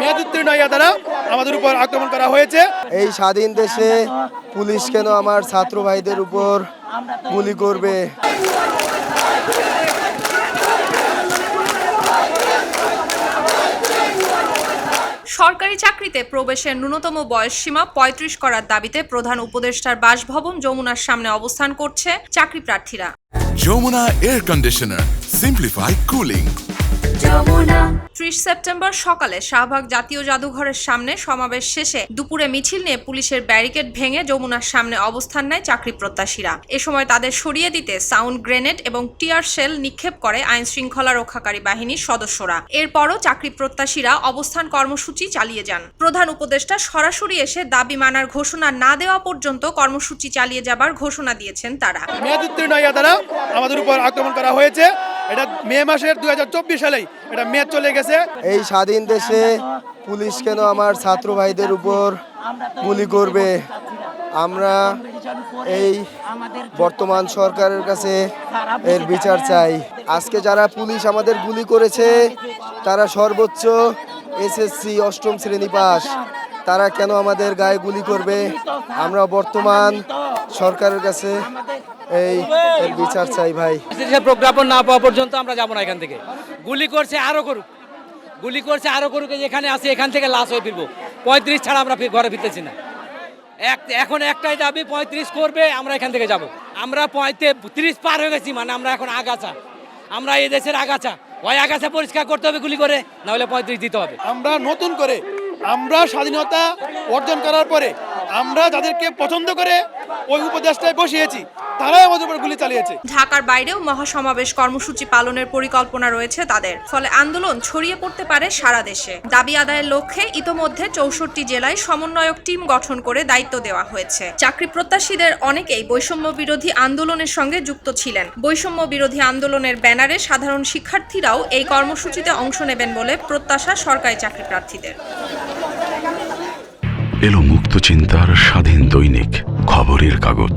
মেয়াদোত্তীর্ণ দ্বারা আমাদের উপর আক্রমণ করা হয়েছে এই স্বাধীন দেশে পুলিশ কেন আমার ছাত্র ভাইদের উপর গুলি করবে সরকারি চাকরিতে প্রবেশের ন্যূনতম বয়স সীমা পঁয়ত্রিশ করার দাবিতে প্রধান উপদেষ্টার বাসভবন যমুনার সামনে অবস্থান করছে চাকরি প্রার্থীরা Jomuna Air Conditioner. Simplify cooling. ত্রিশ সেপ্টেম্বর সকালে শাহবাগ জাতীয় জাদুঘরের সামনে সমাবেশ শেষে দুপুরে মিছিল নিয়ে পুলিশের ব্যারিকেড ভেঙে যমুনার সামনে অবস্থান নেয় চাকরি প্রত্যাশীরা। এ সময় তাদের সরিয়ে দিতে সাউন্ড গ্রেনেড এবং টিয়ার শেল নিক্ষেপ করে আইন শৃঙ্খলা রক্ষাকারী বাহিনীর সদস্যরা। এরপরও চাকরি প্রত্যাশীরা অবস্থান কর্মসূচি চালিয়ে যান। প্রধান উপদেষ্টা সরাসরি এসে দাবি মানার ঘোষণা না দেওয়া পর্যন্ত কর্মসূচি চালিয়ে যাবার ঘোষণা দিয়েছেন তারা। মেয়াদোত্তীর্ণ ইয়া আমাদের উপর আক্রমণ করা হয়েছে। এটা মে মাসের দুই সালেই। এটা মেয়াদ চলে গেছে। এই স্বাধীন দেশে পুলিশ কেন আমার ছাত্র ভাইদের উপর গুলি করবে? আমরা এই বর্তমান সরকারের কাছে এর বিচার চাই। আজকে যারা পুলিশ আমাদের গুলি করেছে, তারা সর্বোচ্চ এসএসসি অষ্টম শ্রেণি পাস তারা কেন আমাদের গায়ে গুলি করবে? আমরা বর্তমান সরকারের কাছে এই বিচার চাই ভাই। প্রজ্ঞাপন না পাওয়া পর্যন্ত আমরা যাব না এখান থেকে। গুলি করছে আরও করুক। গুলি করছে আরও করুক যেখানে আছে এখান থেকে লাশ হয়ে ফিরবো। পঁয়ত্রিশ ছাড়া আমরা ঘরে ফিরতেছি না। এক এখন একটাই দাবি পঁয়ত্রিশ করবে আমরা এখান থেকে যাব। আমরা পঁয়ত্রিশ পার হয়ে গেছি মানে আমরা এখন আগাছা। আমরা এই দেশের আগাছা। ওই আগাছা পরিষ্কার করতে হবে গুলি করে না হলে পঁয়ত্রিশ দিতে হবে। আমরা নতুন করে আমরা স্বাধীনতা অর্জন করার পরে আমরা যাদেরকে পছন্দ করে ওই উপদেশটায় বসিয়েছি। তারাই আমাদের উপর গুলি চালিয়েছে। ঢাকার বাইরেও মহাসমাবেশ কর্মসূচি পালনের পরিকল্পনা রয়েছে তাদের। ফলে আন্দোলন ছড়িয়ে পড়তে পারে সারা দেশে। দাবি আদায়ের লক্ষ্যে ইতোমধ্যে চৌষট্টি জেলায় সমন্বয়ক টিম গঠন করে দায়িত্ব দেওয়া হয়েছে। চাকরি প্রত্যাশীদের অনেকেই বৈষম্য বিরোধী আন্দোলনের সঙ্গে যুক্ত ছিলেন। বৈষম্য বিরোধী আন্দোলনের ব্যানারে সাধারণ শিক্ষার্থীরাও এই কর্মসূচিতে অংশ নেবেন বলে প্রত্যাশা সরকারি চাকরি প্রার্থীদের। এলো মুক্ত চিন্তার স্বাধীন দৈনিক খবরের কাগজ।